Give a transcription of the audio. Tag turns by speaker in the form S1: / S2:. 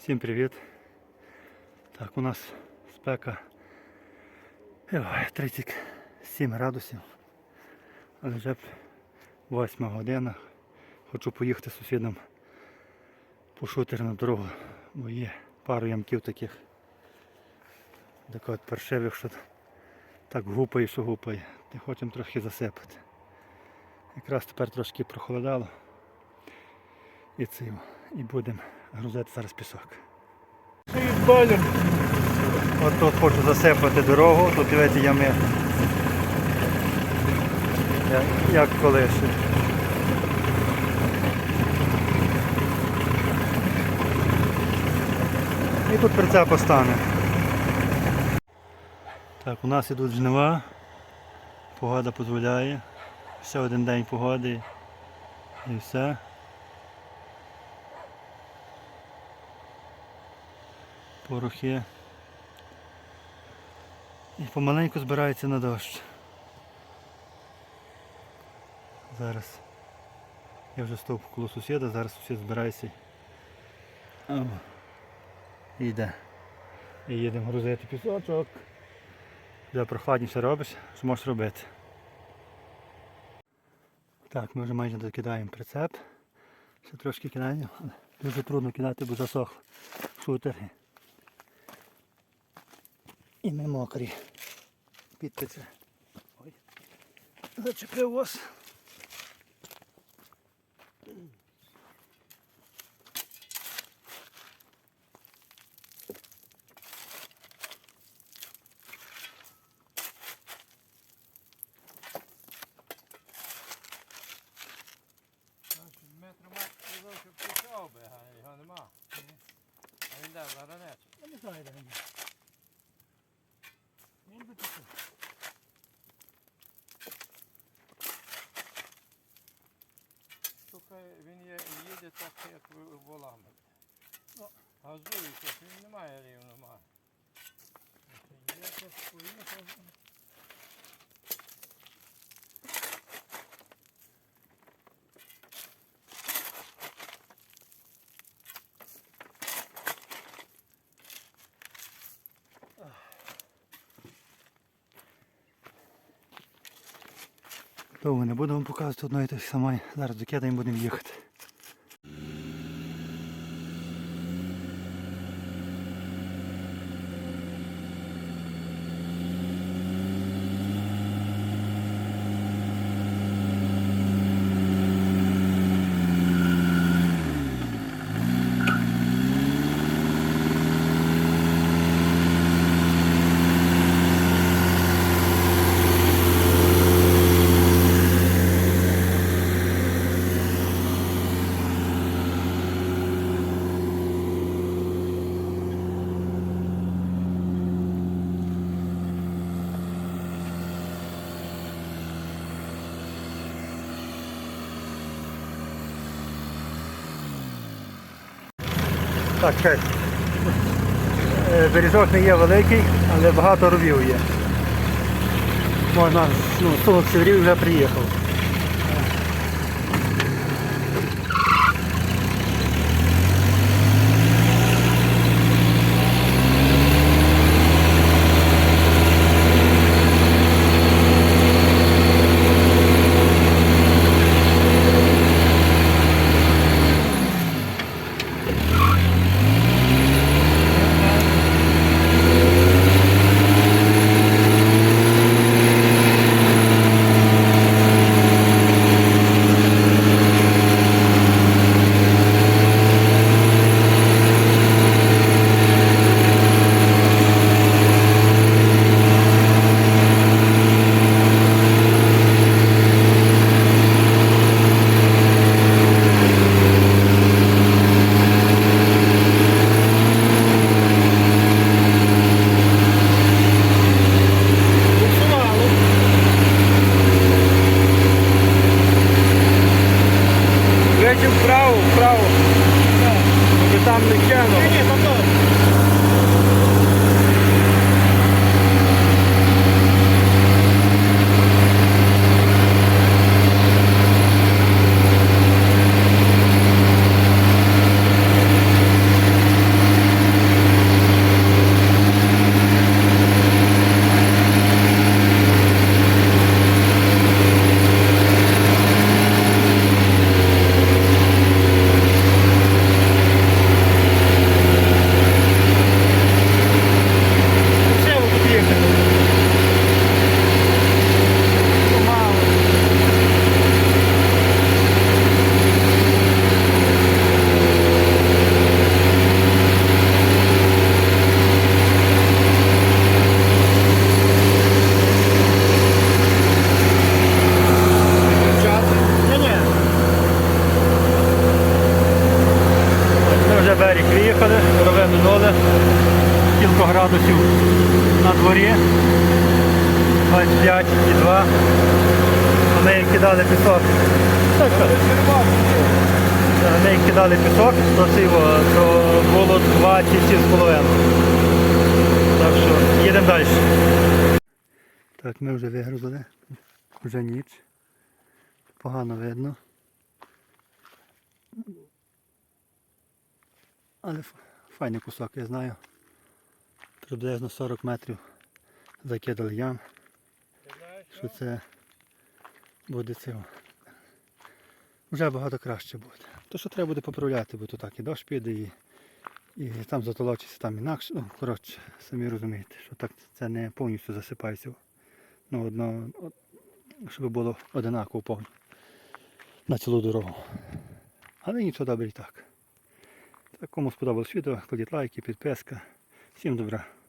S1: Всім привіт. Так, у нас спека 37 градусів. Але вже 8 година. Хочу поїхати з сусідом по шутерну дорогу, бо є пару ямків таких. Так от паршивих, що так гупає, що гупає. Ти хочемо трохи засипати. Якраз тепер трошки прохолодало. І цим. І будемо грузити зараз пісок. От тут хочу засипати дорогу, тут дивіться ями. Як, як колись. І тут прицеп стане. Так, у нас ідуть жнива. Погода дозволяє. Ще один день погоди. І все. Порохи. І помаленьку збирається на дощ. Зараз я вже став коло сусіда, зараз сусід збирається. І йде. І їдемо грузити пісочок. Вже прохладніше робиш, що можеш робити. Так, ми вже майже докидаємо прицеп. Ще трошки кидаємо, але дуже трудно кидати, бо засох шутер. І ми мокрі. Підпице. Ой. Зачепив вас.
S2: Його нема. А він де, заранець.
S1: Я не знаю, де. Він
S2: Слухай, він є, їде так, як волами.
S1: Ну,
S2: Газує він немає рівно має.
S1: Я щось поїхав. Довго не буду вам показувати одної тої самої. Зараз докидаємо будемо їхати. Так, ще Е, Бережок не є великий, але багато ровів є. Можна, ну, сунув сіврів і вже приїхав. Третю вправо, вправо. Ну, там не тягнув. Жарко градусів на дворі. 25 і 2. А ми як кидали пісок. Так, Ми як кидали пісок, цього, то було 27,5. Так що їдемо далі. Так, ми вже вигрузили. Вже ніч. Погано видно. Але файний кусок, я знаю. Приблизно 40 метрів закидали ям, що це буде цього. Вже багато краще буде. То що треба буде поправляти, бо то так і дощ піде, і, і там затолочиться, там інакше. Ну, коротше, самі розумієте, що так це не повністю засипається. Ну, одно, щоб було одинаково повно на цілу дорогу. Але нічого добре і так. Так, кому сподобалось відео, кладіть лайки, підписка. Всім добра.